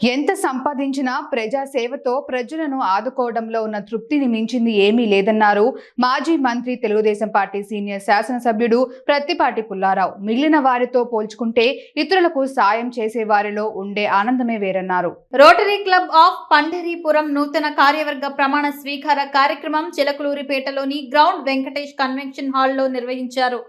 ఎంత సంపాదించినా ప్రజా సేవతో ప్రజలను ఆదుకోవడంలో ఉన్న తృప్తిని మించింది ఏమీ లేదన్నారు మాజీ మంత్రి తెలుగుదేశం పార్టీ సీనియర్ శాసనసభ్యుడు ప్రత్తిపాటి పుల్లారావు. మిగిలిన వారితో పోల్చుకుంటే ఇతరులకు సాయం చేసే వారిలో ఉండే ఆనందమే వేరన్నారు. రోటరీ క్లబ్ ఆఫ్ పండరీపురం నూతన కార్యవర్గ ప్రమాణ స్వీకార కార్యక్రమం చిలకలూరిపేటలోని గ్రౌండ్ వెంకటేష్ కన్వెన్షన్ హాల్లో నిర్వహించారు.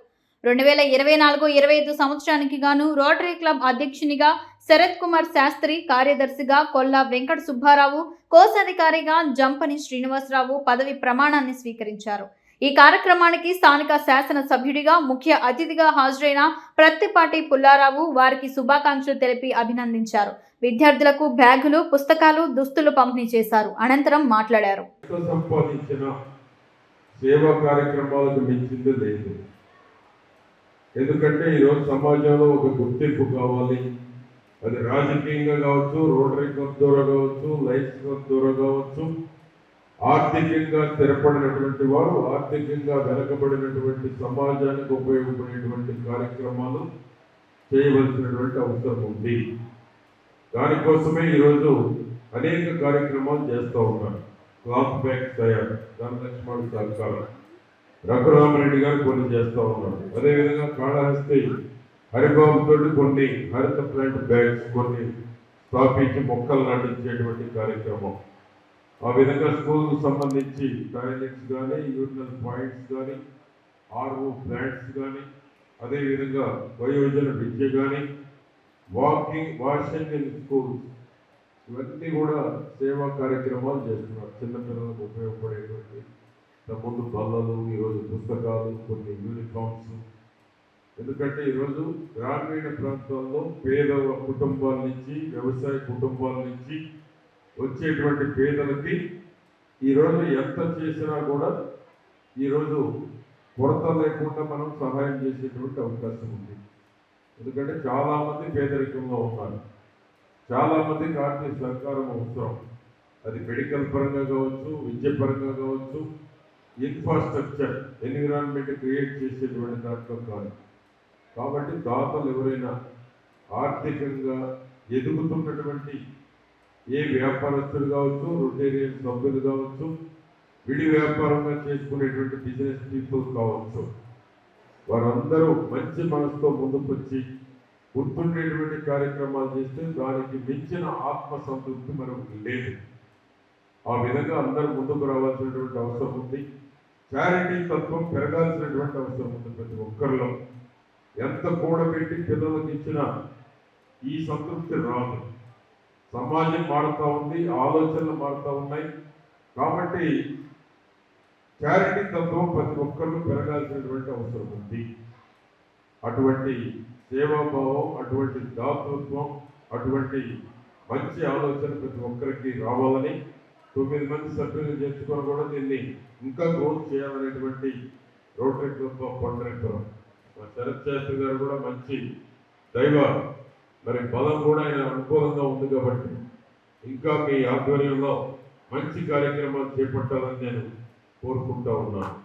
రెండు వేల ఇరవై నాలుగు ఇరవై ఐదు సంవత్సరానికి గాను రోటరీ క్లబ్ అధ్యక్షునిగా శరత్ కుమార్ శాస్త్రి కార్యదర్శిగా కొల్లా వెంకట సుబ్బారావు కోశాధికారిగా జంపని శ్రీనివాసరావు పదవి ప్రమాణాన్ని స్వీకరించారు. ఈ కార్యక్రమానికి స్థానిక శాసన సభ్యుడిగా ముఖ్య అతిథిగా హాజరైన ప్రత్తిపాటి పుల్లారావు వారికి శుభాకాంక్షలు తెలిపి అభినందించారు. విద్యార్థులకు బ్యాగులు పుస్తకాలు దుస్తులు పంపిణీ చేశారు. అనంతరం మాట్లాడారు. సంపాదించిన సేవా కార్యక్రమాలకు మించింది లేదు. ఎందుకంటే ఈరోజు సమాజంలో ఒక గుర్తింపు కావాలి. అది రాజకీయంగా కావచ్చు రోటరీ క్లబ్ ద్వారా కావచ్చు లైఫ్ క్లబ్ ద్వారా కావచ్చు ఆర్థికంగా స్థిరపడినటువంటి వారు ఆర్థికంగా వెనకబడినటువంటి సమాజానికి ఉపయోగపడేటువంటి కార్యక్రమాలు చేయవలసినటువంటి అవసరం ఉంది. దానికోసమే ఈరోజు అనేక కార్యక్రమాలు చేస్తూ ఉన్నారు క్లాత్ బ్యాగ్ తయారు ధనలక్ష్మణ్ సహకారం రఘురామరెడ్డి గారు కొన్ని చేస్తూ ఉన్నారు. అదేవిధంగా కాళహస్తి హరిబాబుతో కొన్ని హరిత ప్లాంట్ బ్యాగ్స్ కొన్ని స్థాపించి మొక్కలు నాటించేటువంటి కార్యక్రమం. ఆ విధంగా స్కూల్కు సంబంధించి టాయిలెట్స్ కానీ యూరినల్ పాయింట్స్ కానీ ఆర్ఓ ప్లాంట్స్ కానీ అదేవిధంగా వయోజన విద్య కానీ వాకింగ్ వాషింగ్ ఇన్ స్కూల్స్ ఇవన్నీ కూడా సేవా కార్యక్రమాలు చేస్తున్నారు. చిన్నపిల్లలకు ఉపయోగపడేటువంటి ముందు బల్లలు ఈరోజు పుస్తకాలు కొన్ని యూనిఫామ్స్ ఎందుకంటే ఈరోజు గ్రామీణ ప్రాంతాల్లో పేద కుటుంబాల నుంచి వ్యవసాయ కుటుంబాల నుంచి వచ్చేటువంటి పేదలకి ఈరోజు ఎంత చేసినా కూడా ఈరోజు కొరత లేకుండా మనం సహాయం చేసేటువంటి అవకాశం ఉంది. ఎందుకంటే చాలామంది పేదరికంలో ఉన్నారు. చాలామందికి ఆర్థిక సహకారం అవసరం. అది మెడికల్ పరంగా కావచ్చు విద్య పరంగా కావచ్చు ఇన్ఫ్రాస్ట్రక్చర్ ఎన్విరాన్మెంట్ క్రియేట్ చేసేటువంటి దాంట్లో కాదు. కాబట్టి దాతలు ఎవరైనా ఆర్థికంగా ఎదుగుతున్నటువంటి ఏ వ్యాపారస్తులు కావచ్చు రొటేరియన్ సభ్యులు కావచ్చు విడి వ్యాపారంగా చేసుకునేటువంటి బిజినెస్ పీపుల్ కావచ్చు వారందరూ మంచి మనసుతో ముందుకు వచ్చి గుర్తుండేటువంటి కార్యక్రమాలు చేస్తే దానికి మించిన ఆత్మ సంతృప్తి మనకు లేదు. ఆ విధంగా అందరూ ముందుకు రావాల్సినటువంటి అవసరం ఉంది. చారిటీ తత్వం పెరగాల్సినటువంటి అవసరం ఉంది ప్రతి ఒక్కరిలో. ఎంత కూడబెట్టి పిల్లలకు ఇచ్చినా ఈ సంతృప్తి రాదు. సమాజం మారుతూ ఉంది ఆలోచనలు మారుతూ ఉన్నాయి. కాబట్టి చారిటీ తత్వం ప్రతి ఒక్కరు పెరగాల్సినటువంటి అవసరం ఉంది. అటువంటి సేవాభావం అటువంటి దాతృత్వం అటువంటి మంచి ఆలోచన ప్రతి ఒక్కరికి రావాలని తొమ్మిది మంది సభ్యులు చేర్చుకొని కూడా దీన్ని ఇంకా గ్రోత్ చేయాలనేటువంటి రోటరీ క్లబ్ ఆఫ్ పండరేపురం మా శరత్ శాస్త్రి గారు కూడా మంచి దైవ. మరి బలం కూడా ఆయన అనుకూలంగా ఉంది కాబట్టి ఇంకా మీ ఆధ్వర్యంలో మంచి కార్యక్రమాలు చేపట్టాలని నేను కోరుకుంటా ఉన్నాను.